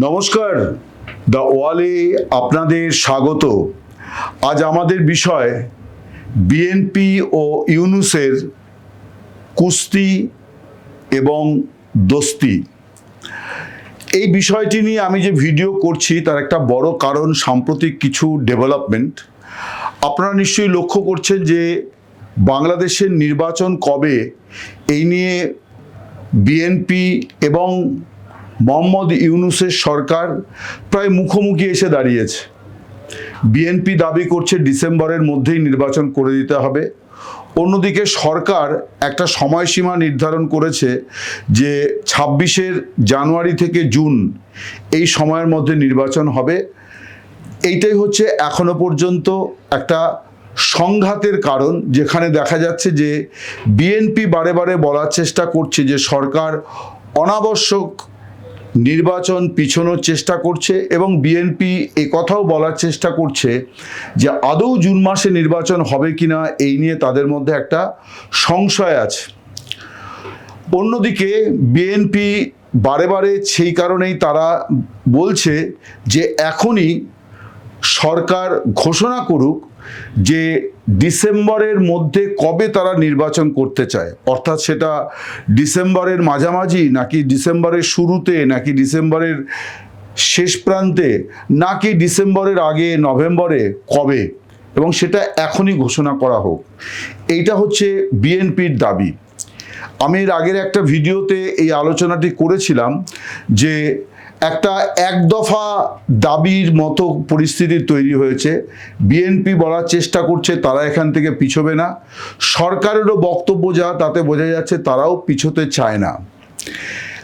নমস্কার দ্য ওয়ালে আপনাদের স্বাগত। আজ আমাদের বিষয় বিএনপি ও ইউনুসের কুস্তি এবং দোস্তি। এই বিষয়টি নিয়ে আমি যে ভিডিও করছি, তার একটা বড় কারণ সাম্প্রতিক কিছু ডেভেলপমেন্ট। আপনারা নিশ্চয়ই লক্ষ্য করছেন যে বাংলাদেশের নির্বাচন কবে, এই নিয়ে বিএনপি এবং মোহাম্মদ ইউনুসের সরকার প্রায় মুখোমুখি এসে দাঁড়িয়েছে। বিএনপি দাবি করছে ডিসেম্বরের মধ্যেই নির্বাচন করে দিতে হবে। অন্যদিকে সরকার একটা সময়সীমা নির্ধারণ করেছে যে ছাব্বিশের জানুয়ারি থেকে জুন এই সময়ের মধ্যে নির্বাচন হবে। এইটাই হচ্ছে এখনও পর্যন্ত একটা সংঘাতের কারণ, যেখানে দেখা যাচ্ছে যে বিএনপি বারে বারে বলার চেষ্টা করছে যে সরকার অনাবশ্যক নির্বাচন পিছনোর চেষ্টা করছে এবং বিএনপি কথাও বলার চেষ্টা করছে যে আদৌ জুন মাসে নির্বাচন হবে কিনা এই নিয়ে তাদের মধ্যে একটা সংশয় আছে। অন্যদিকে বিএনপি বারে বারে সেই কারণেই তারা বলছে যে এখনই সরকার ঘোষণা করুক যে ডিসেম্বরের মধ্যে কবে তারা নির্বাচন করতে চায়? অর্থাৎ সেটা ডিসেম্বরের মাঝামাঝি নাকি ডিসেম্বরের শুরুতে, নাকি ডিসেম্বরের শেষ প্রান্তে, নাকি ডিসেম্বরের আগে নভেম্বরে কবে? এবং সেটা এখনই ঘোষণা করা হোক। এইটা হচ্ছে বিএনপির দাবি। আমি এর আগের একটা ভিডিওতে এই আলোচনাটি করেছিলাম যে একটা এক দফা দাবির মতো পরিস্থিতি তৈরি হয়েছে। বিএনপি বলার চেষ্টা করছে, তারা এখান থেকে পিছবে না। সরকারেরও বক্তব্য যা, তাতে বোঝা যাচ্ছে তারাও পিছোতে চায় না।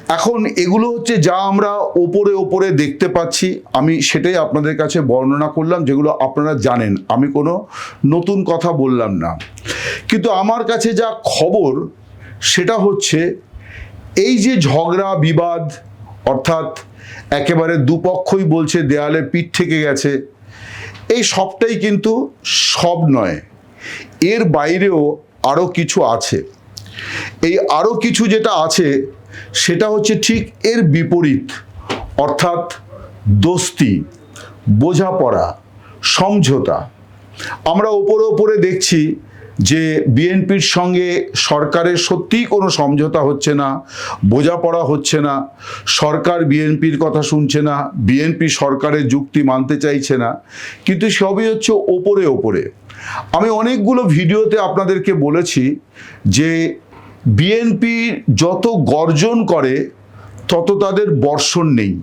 এখন এগুলো হচ্ছে যা আমরা ওপরে ওপরে দেখতে পাচ্ছি। আমি সেটাই আপনাদের কাছে বর্ণনা করলাম, যেগুলো আপনারা জানেন। আমি কোনো নতুন কথা বললাম না। কিন্তু আমার কাছে যা খবর, সেটা হচ্ছে এই যে ঝগড়া, বিবাদ, অর্থাৎ একেবারে দুপক্ষই বলছে দেয়ালে পিঠ থেকে গেছে। এই সবটাই কিন্তু সব নয়, এর বাইরেও আরও কিছু আছে। এই আরও কিছু যেটা আছে, সেটা হচ্ছে ঠিক এর বিপরীত, অর্থাৎ দোস্তি, বোঝাপড়া, সমঝোতা। আমরা ওপরে ওপরে দেখছি যে বিএনপির সঙ্গে সরকারের সত্যিই কোনো সমঝোতা হচ্ছে না, বোঝাপড়া হচ্ছে না, সরকার বিএনপির কথা শুনছে না, বিএনপি সরকারের যুক্তি মানতে চাইছে না, কিন্তু সবই হচ্ছে ওপরে ওপরে। আমি অনেকগুলো ভিডিওতে আপনাদেরকে বলেছি যে বিএনপি যত গর্জন করে, তত তাদের বর্ষণ নেই।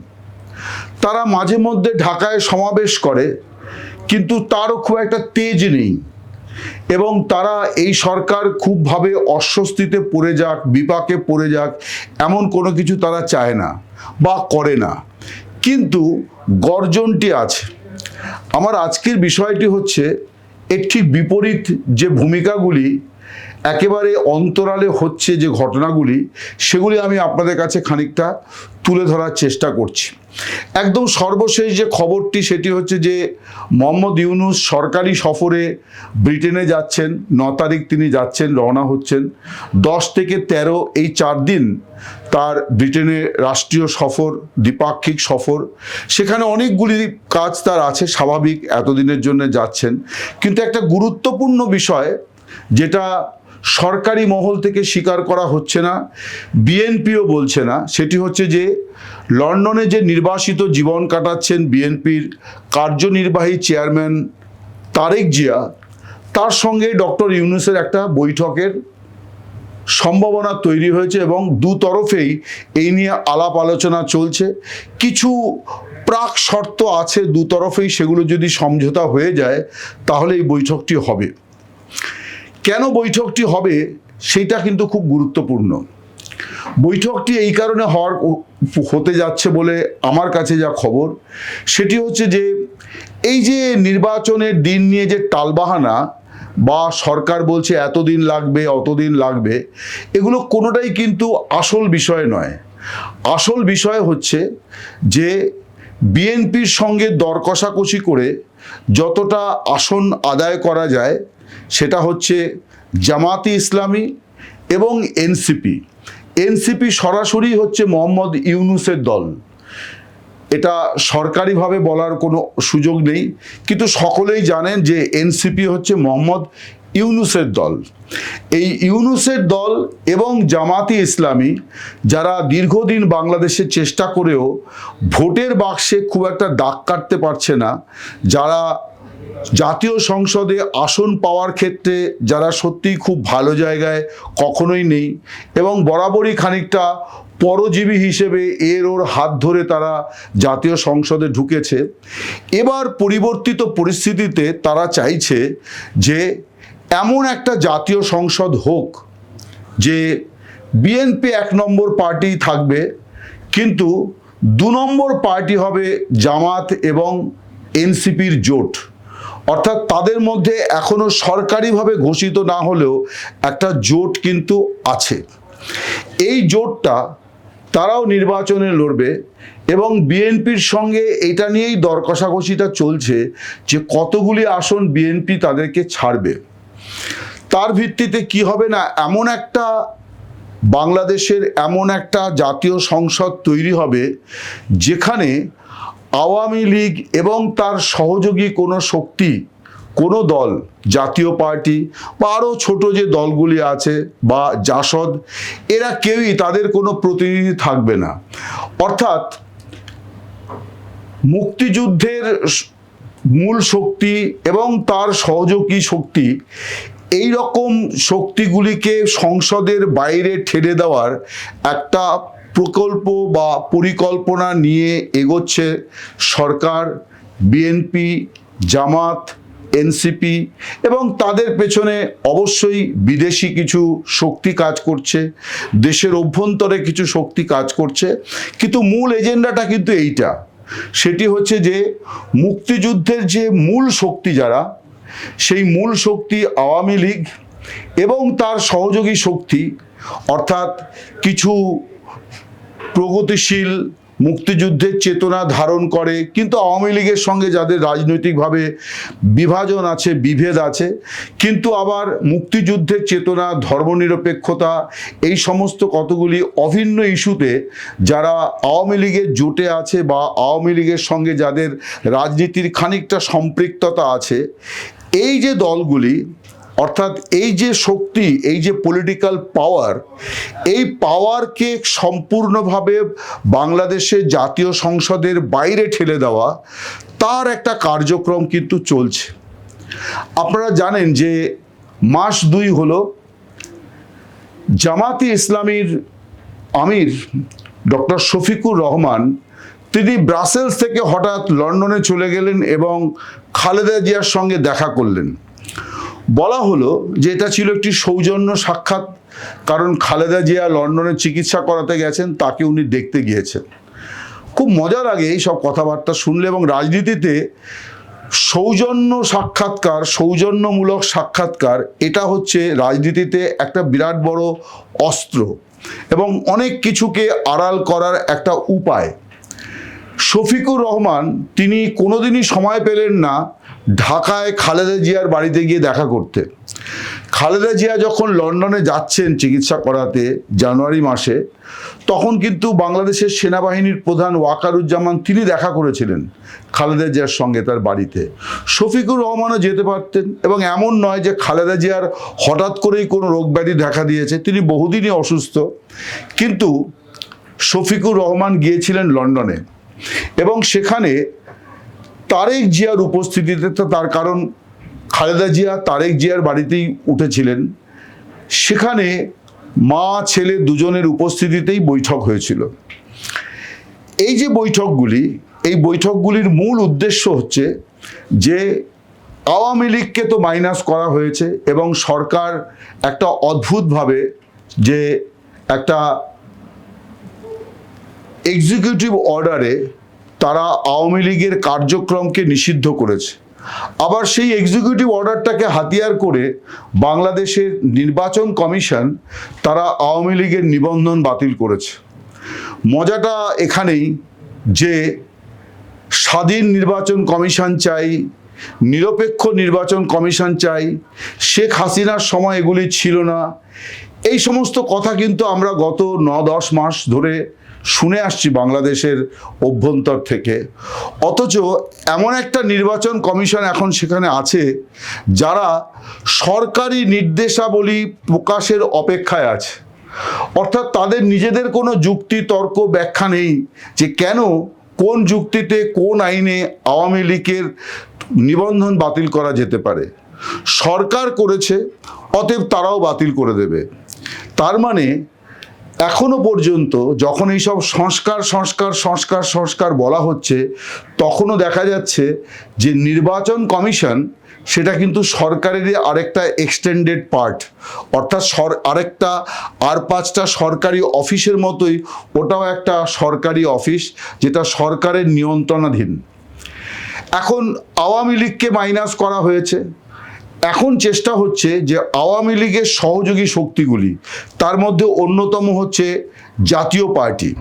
তারা মাঝে মধ্যে ঢাকায় সমাবেশ করে, কিন্তু তারও খুব একটা তেজ নেই। এবং তারা এই সরকার খুবভাবে অস্বস্তিতে পড়ে যাক, বিপাকে পড়ে যাক, এমন কোনো কিছু তারা চায় না বা করে না। কিন্তু গর্জনটি আছে। আমার আজকের বিষয়টি হচ্ছে একটি বিপরীত যে ভূমিকাগুলি একেবারে অন্তরালে হচ্ছে যে ঘটনাগুলি, সেগুলি আমি আপনাদের কাছে খানিকটা তুলে ধরার চেষ্টা করছি। একদম সর্বশেষ যে খবরটি, সেটি হচ্ছে যে মোহাম্মদ ইউনুস সরকারি সফরে ব্রিটেনে যাচ্ছেন, ন তারিখ তিনি যাচ্ছেন, রওনা হচ্ছেন। দশ থেকে তেরো এই চার দিন তার ব্রিটেনে রাষ্ট্রীয় সফর, দ্বিপাক্ষিক সফর, সেখানে অনেকগুলি কাজ তার আছে, স্বাভাবিক এতদিনের জন্য যাচ্ছেন। কিন্তু একটা গুরুত্বপূর্ণ বিষয়, যেটা সরকারি মহল থেকে স্বীকার করা হচ্ছে না, বিএনপিও বলছে না। সেটি হচ্ছে যে, লন্ডনে যে নির্বাসিত জীবন কাটাচ্ছেন বিএনপির কার্যনির্বাহী চেয়ারম্যান তারেক জিয়া, তার সঙ্গে ডক্টর ইউনুসের একটা বৈঠকের সম্ভাবনা তৈরি হয়েছে এবং দু তরফেই এই নিয়ে আলাপ আলোচনা চলছে। কিছু প্রাক শর্ত আছে দু তরফেই, সেগুলো যদি সমঝোতা হয়ে যায়, তাহলে এই বৈঠকটি হবে। কেন বৈঠকটি হবে সেটা কিন্তু খুব গুরুত্বপূর্ণ। বৈঠকটি এই কারণে হওয়ার হতে যাচ্ছে বলে আমার কাছে যা খবর, সেটি হচ্ছে যে এই যে নির্বাচনের দিন নিয়ে যে টালবাহানা বা সরকার বলছে এতদিন লাগবে, অতদিন লাগবে, এগুলো কোনোটাই কিন্তু আসল বিষয় নয়। আসল বিষয় হচ্ছে যে বিএনপির সঙ্গে দর কষাকষি করে যতটা আসন আদায় করা যায় সেটা হচ্ছে জামাতি ইসলামী এবং এনসিপি। এনসিপি সরাসরি হচ্ছে মোহাম্মদ ইউনুসের দল। এটা সরকারিভাবে বলার কোনো সুযোগ নেই, কিন্তু সকলেই জানেন যে এনসিপি হচ্ছে মোহাম্মদ ইউনুসের দল। এই ইউনুসের দল এবং জামাতি ইসলামী যারা দীর্ঘদিন বাংলাদেশে চেষ্টা করেও ভোটের বাক্সে খুব একটা দাগ কাটতে পারছে না, যারা জাতীয় সংসদে আসন পাওয়ার ক্ষেত্রে যারা সত্যিই খুব ভালো জায়গায় কখনোই নেই এবং বরাবরই খানিকটা পরজীবী হিসেবে এর ওর হাত ধরে তারা জাতীয় সংসদে ঢুকেছে। এবার পরিবর্তিত পরিস্থিতিতে তারা চাইছে যে এমন একটা জাতীয় সংসদ হোক যে বিএনপি এক নম্বর পার্টি থাকবে, কিন্তু দু নম্বর পার্টি হবে জামাত এবং এনসিপির জোট। অর্থাৎ তাদের মধ্যে এখনও সরকারিভাবে ঘোষিত না হলেও একটা জোট কিন্তু আছে। এই জোটটা তারাও নির্বাচনে লড়বে এবং বিএনপির সঙ্গে এটা নিয়েই দর কষাকষিটা চলছে যে কতগুলি আসন বিএনপি তাদেরকে ছাড়বে। তার ভিত্তিতে কি হবে না, এমন একটা বাংলাদেশের এমন একটা জাতীয় সংসদ তৈরি হবে যেখানে আওয়ামী লীগ এবং তার সহযোগী কোনো শক্তি, কোনো দল, জাতীয় পার্টি বা আরও ছোট যে দলগুলি আছে বা জাসদ, এরা কেউই তাদের কোনো প্রতিনিধি থাকবে না। অর্থাৎ মুক্তিযুদ্ধের মূল শক্তি এবং তার সহযোগী শক্তি এই রকম শক্তিগুলিকে সংসদের বাইরে ঠেলে দেওয়ার একটা প্রকল্প বা পরিকল্পনা নিয়ে এগোচ্ছে সরকার বিএনপি জামাত এনসিপি এবং তাদের পেছনে অবশ্যই বিদেশি কিছু শক্তি কাজ করছে, দেশের অভ্যন্তরে কিছু শক্তি কাজ করছে। কিন্তু মূল এজেন্ডাটা কিন্তু এইটা। সেটি হচ্ছে যে মুক্তিযুদ্ধের যে মূল শক্তি যারা, সেই মূল শক্তি আওয়ামী লীগ এবং তার সহযোগী শক্তি, অর্থাৎ কিছু প্রগতিশীল মুক্তিযুদ্ধের চেতনা ধারণ করে, কিন্তু আওয়ামী লীগের সঙ্গে যাদের রাজনৈতিকভাবে বিভাজন আছে, বিভেদ আছে, কিন্তু আবার মুক্তিযুদ্ধের চেতনা, ধর্মনিরপেক্ষতা, এই সমস্ত কতগুলি অভিন্ন ইস্যুতে যারা আওয়ামী লীগের জোটে আছে বা আওয়ামী লীগের সঙ্গে যাদের রাজনীতির খানিকটা সম্পৃক্ততা আছে, এই যে দলগুলি অর্থাৎ এই যে শক্তি, এই যে পলিটিক্যাল পাওয়ার এই পাওয়ারকে সম্পূর্ণভাবে বাংলাদেশে জাতীয় সংসদের বাইরে ঠেলে দেওয়া, তার একটা কার্যক্রম কিন্তু চলছে। আপনারা জানেন যে মাস দুই হলো জামাতি ইসলামীর আমির ডক্টর শফিকুর রহমান, তিনি ব্রাসেলস থেকে হঠাৎ লন্ডনে চলে গেলেন এবং খালেদা জিয়ার সঙ্গে দেখা করলেন। বলা হলো যে এটা ছিল একটি সৌজন্য সাক্ষাৎ, কারণ খালেদা জিয়া লন্ডনে চিকিৎসা করাতে গেছেন, তাকে উনি দেখতে গিয়েছেন। খুব মজা লাগে এই সব কথাবার্তা শুনলে এবং রাজনীতিতে সৌজন্য সাক্ষাৎকার, সৌজন্যমূলক সাক্ষাৎকার, এটা হচ্ছে রাজনীতিতে একটা বিরাট বড় অস্ত্র এবং অনেক কিছুকে আড়াল করার একটা উপায়। শফিকুর রহমান তিনি কোনোদিনই সময় পেলেন না ঢাকায় খালেদা জিয়ার বাড়িতে গিয়ে দেখা করতে। খালেদা জিয়া যখন লন্ডনে যাচ্ছেন চিকিৎসা করাতে জানুয়ারি মাসে, তখন কিন্তু বাংলাদেশের সেনাবাহিনীর প্রধান ওয়াকারুজ্জামান তিনি দেখা করেছিলেন খালেদা জিয়ার সঙ্গে তার বাড়িতে। শফিকুর রহমানও যেতে পারতেন এবং এমন নয় যে খালেদা জিয়ার হঠাৎ করেই কোনো রোগ ব্যাধি দেখা দিয়েছে, তিনি বহুদিনই অসুস্থ। কিন্তু শফিকুর রহমান গিয়েছিলেন লন্ডনে। এবং সেখানে তারেক জিয়ার উপস্থিতিতে তো তার কারণ খালেদা জিয়া তারেক জিয়ার বাড়িতেই উঠেছিলেন। সেখানে মা, ছেলে দুজনের উপস্থিতিতেই বৈঠক হয়েছিল। এই যে বৈঠকগুলি, এই বৈঠকগুলির মূল উদ্দেশ্য হচ্ছে যে আওয়ামী লীগকে তো মাইনাস করা হয়েছে এবং সরকার একটা অদ্ভুতভাবে যে একটা এক্সিকিউটিভ অর্ডারে তারা আওয়ামী লীগের কার্যক্রমকে নিষিদ্ধ করেছে। আবার সেই এক্সিকিউটিভ অর্ডারটাকে হাতিয়ার করে বাংলাদেশের নির্বাচন কমিশন তারা আওয়ামী লীগের নিবন্ধন বাতিল করেছে। মজাটা এখানেই যে স্বাধীন নির্বাচন কমিশন চাই, নিরপেক্ষ নির্বাচন কমিশন চাই, শেখ হাসিনার সময় এগুলি ছিল না। এই সমস্ত কথা কিন্তু আমরা গত ন দশ মাস ধরে শুনে আসছি বাংলাদেশের অভ্যন্তর থেকে। অথচ এমন একটা নির্বাচন কমিশন এখন সেখানে আছে, যারা সরকারি নির্দেশাবলী প্রকাশের অপেক্ষায় আছে। অর্থাৎ তাদের নিজেদের কোনো যুক্তি, তর্ক, ব্যাখ্যা নেই যে কেন, কোন যুক্তিতে, কোন আইনে আওয়ামী লীগের নিবন্ধন বাতিল করা যেতে পারে। সরকার করেছে, অতএব তারাও বাতিল করে দেবে। তার মানে এখনও পর্যন্ত যখন এই সব সংস্কার সংস্কার সংস্কার সংস্কার বলা হচ্ছে, তখনও দেখা যাচ্ছে যে নির্বাচন কমিশন সেটা কিন্তু সরকারেরই আরেকটা এক্সটেন্ডেড পার্ট অর্থাৎ সর, আরেকটা আর পাঁচটা সরকারি অফিসের মতোই ওটাও একটা সরকারি অফিস যেটা সরকারের নিয়ন্ত্রণাধীন। এখন আওয়ামী লীগকে মাইনাস করা হয়েছে। এখন চেষ্টা হচ্ছে যে আওয়ামী লীগের সহযোগী শক্তিগুলি, তার মধ্যে অন্যতম হচ্ছে জাতীয় পার্টি।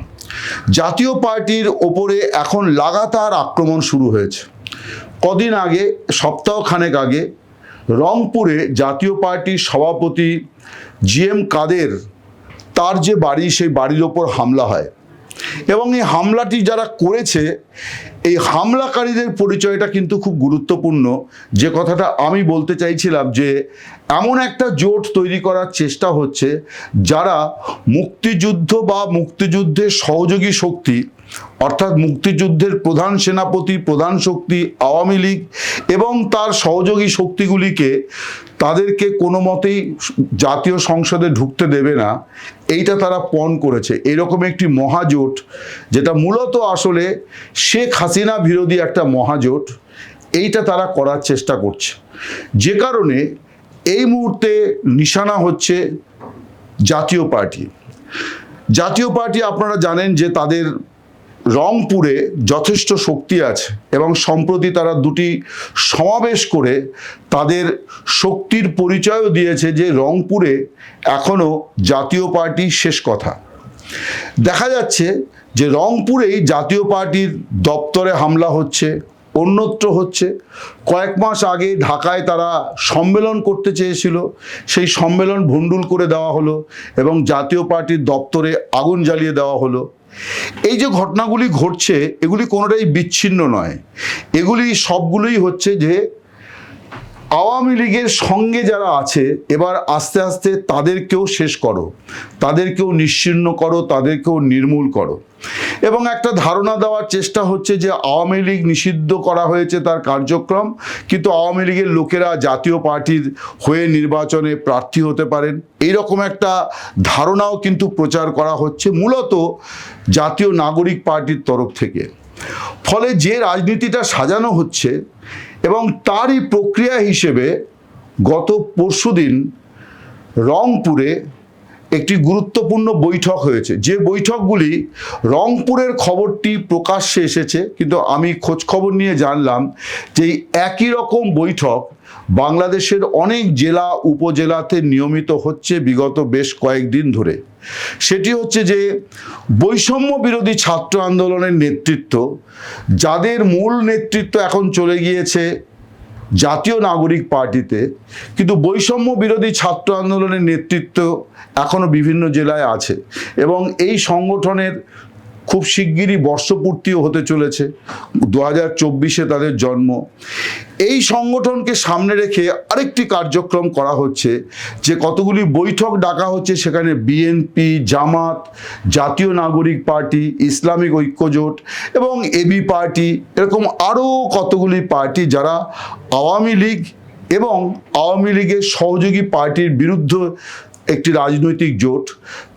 জাতীয় পার্টির ওপরে এখন লাগাতার আক্রমণ শুরু হয়েছে। কদিন আগে সপ্তাহখানেক আগে, রংপুরে জাতীয় পার্টির সভাপতি জি এম কাদের, তার যে বাড়ি, সেই বাড়ির ওপর হামলা হয়। এবং এই হামলাটি যারা করেছে, এই হামলাকারীদের পরিচয়টা কিন্তু খুব গুরুত্বপূর্ণ। যে কথাটা আমি বলতে চাইছিলাম যে, এমন একটা জোট তৈরি করার চেষ্টা হচ্ছে যারা মুক্তিযুদ্ধ বা মুক্তিযুদ্ধের সহযোগী শক্তি অর্থাৎ মুক্তিযুদ্ধের প্রধান সেনাপতি, প্রধান শক্তি, আওয়ামী লীগ এবং তার সহযোগী শক্তিগুলিকে তাদেরকে কোনো মতেই জাতীয় সংসদে ঢুকতে দেবে না। এইটা তারা পণ করেছে। এরকম একটি মহাজোট, যেটা মূলত আসলে শেখ হাসিনা বিরোধী একটা মহাজোট, এইটা তারা করার চেষ্টা করছে। যে কারণে এই মুহূর্তে নিশানা হচ্ছে জাতীয় পার্টি। জাতীয় পার্টি আপনারা জানেন যে তাদের রংপুরে যথেষ্ট শক্তি আছে এবং সম্প্রতি তারা দুটি সমাবেশ করে তাদের শক্তির পরিচয়ও দিয়েছে যে রংপুরে এখনও জাতীয় পার্টি শেষ কথা। দেখা যাচ্ছে যে রংপুরেই জাতীয় পার্টির দপ্তরে হামলা হচ্ছে, অন্যত্র হচ্ছে। কয়েক মাস আগে ঢাকায় তারা সম্মেলন করতে চেয়েছিল, সেই সম্মেলন ভণ্ডুল করে দেওয়া হলো এবং জাতীয় পার্টির দপ্তরে আগুন জ্বালিয়ে দেওয়া হলো। এই যে ঘটনাগুলি ঘটছে এগুলি কোনোটাই বিচ্ছিন্ন নয়। এগুলি সবগুলোই হচ্ছে যে আওয়ামী লীগের সঙ্গে যারা আছে, এবার আস্তে আস্তে তাদেরকেও শেষ করো। তাদেরকেও নিশ্চিহ্ন করো, তাদেরকেও নির্মূল করো। এবং একটা ধারণা দেওয়ার চেষ্টা হচ্ছে যে, আওয়ামী লীগ নিষিদ্ধ করা হয়েছে তার কার্যক্রম, কিন্তু আওয়ামী লীগের লোকেরা জাতীয় পার্টির হয়ে নির্বাচনে প্রার্থী হতে পারেন। এইরকম একটা ধারণাও কিন্তু প্রচার করা হচ্ছে মূলত জাতীয় নাগরিক পার্টির তরফ থেকে। ফলে যে রাজনীতিটা সাজানো হচ্ছে এবং তারই প্রক্রিয়া হিসেবে গত পরশুদিন রংপুরে একটি গুরুত্বপূর্ণ বৈঠক হয়েছে। যে বৈঠকগুলি রংপুরের খবরটি প্রকাশ্যে এসেছে, কিন্তু আমি খোঁজখবর নিয়ে জানলাম যে একই রকম বৈঠক বাংলাদেশের অনেক জেলা উপজেলাতে নিয়মিত হচ্ছে বিগত বেশ কয়েকদিন ধরে। সেটি হচ্ছে যে, বৈষম্য বিরোধী ছাত্র আন্দোলনের নেতৃত্ব, যাদের মূল নেতৃত্ব এখন চলে গিয়েছে জাতীয় নাগরিক পার্টিতে, কিন্তু বৈষম্য বিরোধী ছাত্র আন্দোলনের নেতৃত্ব এখনও বিভিন্ন জেলায় আছে এবং এই সংগঠনের খুব শিগগিরই বর্ষপূর্তিও হতে চলেছে। দু হাজার চব্বিশে তাদের জন্ম। এই সংগঠনকে সামনে রেখে আরেকটি কার্যক্রম করা হচ্ছে, যে কতগুলি বৈঠক ডাকা হচ্ছে, সেখানে বিএনপি, জামাত, জাতীয় নাগরিক পার্টি, ইসলামিক ঐক্যজোট এবং এবি পার্টি, এরকম আরও কতগুলি পার্টি যারা আওয়ামী লীগ এবং আওয়ামী লীগের সহযোগী পার্টির বিরুদ্ধে একটি রাজনৈতিক জোট।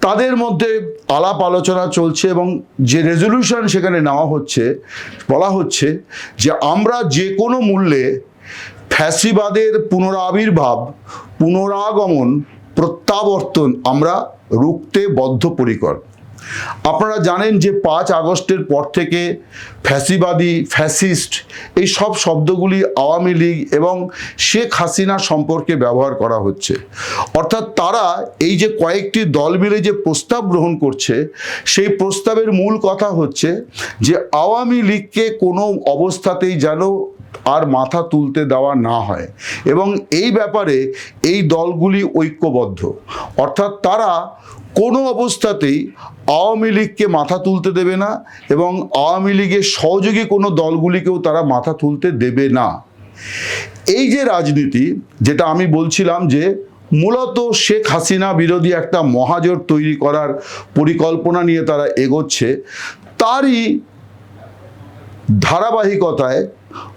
তাদের মধ্যে আলাপ আলোচনা চলছে এবং যে রেজলিউশন সেখানে নেওয়া হচ্ছে, বলা হচ্ছে যে আমরা যে কোনো মূল্যে ফ্যাসিবাদের পুনরাবির্ভাব, পুনরাগমন, প্রত্যাবর্তন আমরা রুখতে বদ্ধপরিকর। আপনারা জানেন যে পাঁচ আগস্টের পর থেকে ফ্যাসিবাদী, ফ্যাসিস্ট এই সব শব্দগুলি আওয়ামী লীগ এবং শেখ হাসিনা সম্পর্কে ব্যবহার করা হচ্ছে। অর্থাৎ তারা এই যে কয়েকটি দল মিলে যে প্রস্তাব গ্রহণ করছে, সেই প্রস্তাবের মূল কথা হচ্ছে যে আওয়ামী লীগকে কোনো অবস্থাতেই যেন আর মাথা তুলতে দেওয়া না হয় এবং এই ব্যাপারে এই দলগুলি ঐক্যবদ্ধ। অর্থাৎ তারা কোনো অবস্থাতেই আওয়ামী লীগকে মাথা তুলতে দেবে না এবং আওয়ামী লীগের সহযোগী কোনো দলগুলিকেও তারা মাথা তুলতে দেবে না। এই যে রাজনীতি, যেটা আমি বলছিলাম যে মূলত শেখ হাসিনা বিরোধী একটা মহাজোট তৈরি করার পরিকল্পনা নিয়ে তারা এগোচ্ছে, তারই ধারাবাহিকতায়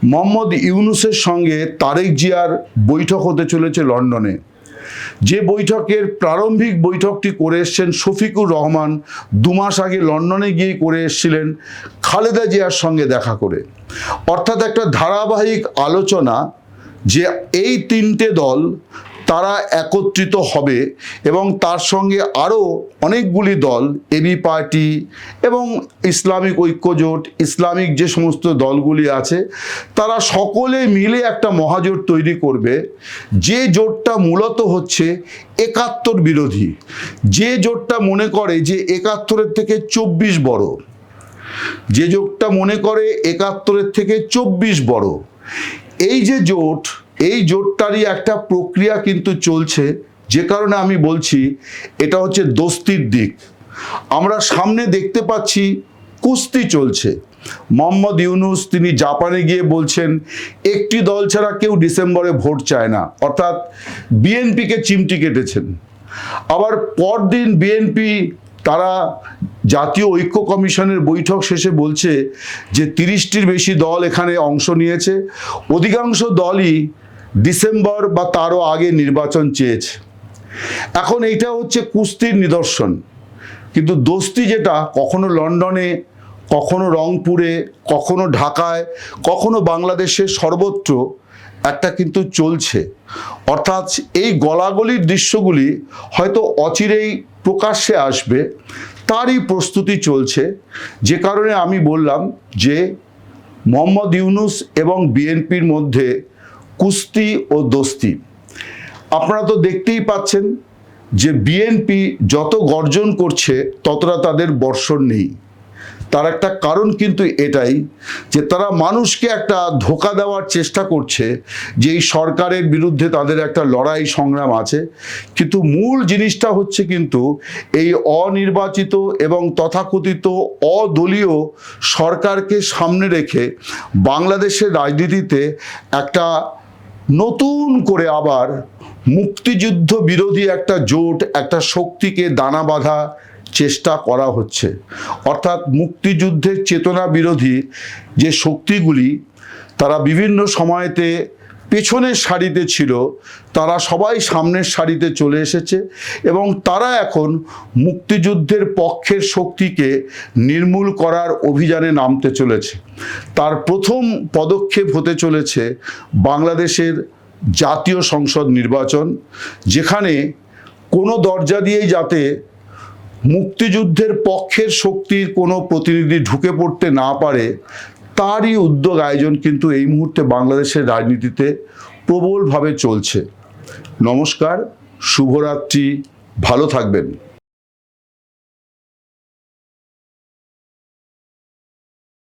মোহাম্মদ ইউনুসের সঙ্গে তারেক জিয়ার বৈঠক হতে চলেছে লন্ডনে। যে বৈঠকের প্রারম্ভিক বৈঠকটি করে এসছেন শফিকুর রহমান, দু মাস আগে লন্ডনে গিয়ে করে এসেছিলেন খালেদা জিয়ার সঙ্গে দেখা করে। অর্থাৎ একটা ধারাবাহিক আলোচনা যে এই তিনটে দল তারা একত্রিত হবে এবং তার সঙ্গে আরও অনেকগুলি দল এবি পার্টি এবং ইসলামিক ঐক্যজোট, ইসলামিক যে সমস্ত দলগুলি আছে, তারা সকলে মিলে একটা মহাজোট তৈরি করবে। যে জোটটা মূলত হচ্ছে একাত্তর বিরোধী। যে জোটটা মনে করে যে একাত্তরের থেকে চব্বিশ বড়। যে জোটটা মনে করে একাত্তরের থেকে চব্বিশ বড়। এই যে জোট এই জোটটারই একটা প্রক্রিয়া কিন্তু চলছে, যে কারণে আমি বলছি এটা হচ্ছে দোস্তির দিক। আমরা সামনে দেখতে পাচ্ছি কুস্তি চলছে। মোহাম্মদ ইউনুস তিনি জাপানে গিয়ে বলছেন, একটি দল ছাড়া কেউ ডিসেম্বরে ভোট চায় না, অর্থাৎ বিএনপিকে চিমটি কেটেছেন। আবার পরদিন বিএনপি, তারা জাতীয় ঐক্য কমিশনের বৈঠক শেষে বলছে যে তিরিশটির বেশি দল এখানে অংশ নিয়েছে। অধিকাংশ দলই ডিসেম্বর বা তারও আগে নির্বাচন চেয়েছে। এখন এইটা হচ্ছে কুস্তির নিদর্শন। কিন্তু দোস্তি যেটা, কখনো লন্ডনে, কখনো রংপুরে, কখনো ঢাকায়, কখনো বাংলাদেশের সর্বত্র একটা কিন্তু চলছে। অর্থাৎ এই গলাগলির দৃশ্যগুলি হয়তো অচিরেই প্রকাশ্যে আসবে, তারই প্রস্তুতি চলছে। যে কারণে আমি বললাম যে মোহাম্মদ ইউনুস এবং বিএনপির মধ্যে কুস্তি ও দোস্তি। আপনারা তো দেখতেই পাচ্ছেন যে বিএনপি যত গর্জন করছে, ততটা তাদের বর্ষণ নেই। তার একটা কারণ কিন্তু এটাই যে তারা মানুষকে একটা ধোকা দেওয়ার চেষ্টা করছে যে এই সরকারের বিরুদ্ধে তাদের একটা লড়াই সংগ্রাম আছে। কিন্তু মূল জিনিসটা হচ্ছে কিন্তু এই অনির্বাচিত এবং তথাকথিত অদলীয় সরকারকে সামনে রেখে বাংলাদেশের রাজনীতিতে একটা নতুন করে আবার মুক্তিযুদ্ধ বিরোধী একটা জোট, একটা শক্তিকে দানা বাঁধা চেষ্টা করা হচ্ছে। অর্থাৎ মুক্তিযুদ্ধের চেতনা বিরোধী যে শক্তিগুলি, তারা বিভিন্ন সময়তে পেছনের সারিতে ছিল, তারা সবাই সামনের সারিতে চলে এসেছে এবং তারা এখন মুক্তিযুদ্ধের পক্ষের শক্তিকে নির্মূল করার অভিযানে নামতে চলেছে। তার প্রথম পদক্ষেপ হতে চলেছে বাংলাদেশের জাতীয় সংসদ নির্বাচন, যেখানে কোনো দরজা দিয়েই যাতে মুক্তিযুদ্ধের পক্ষের শক্তির কোনো প্রতিনিধি ঢুকে পড়তে না পারে তারই উদ্যোগ আয়োজন কিন্তু এই মুহূর্তে বাংলাদেশের রাজনীতিতে প্রবলভাবে চলছে। নমস্কার শুভরাত্রি ভালো থাকবেন।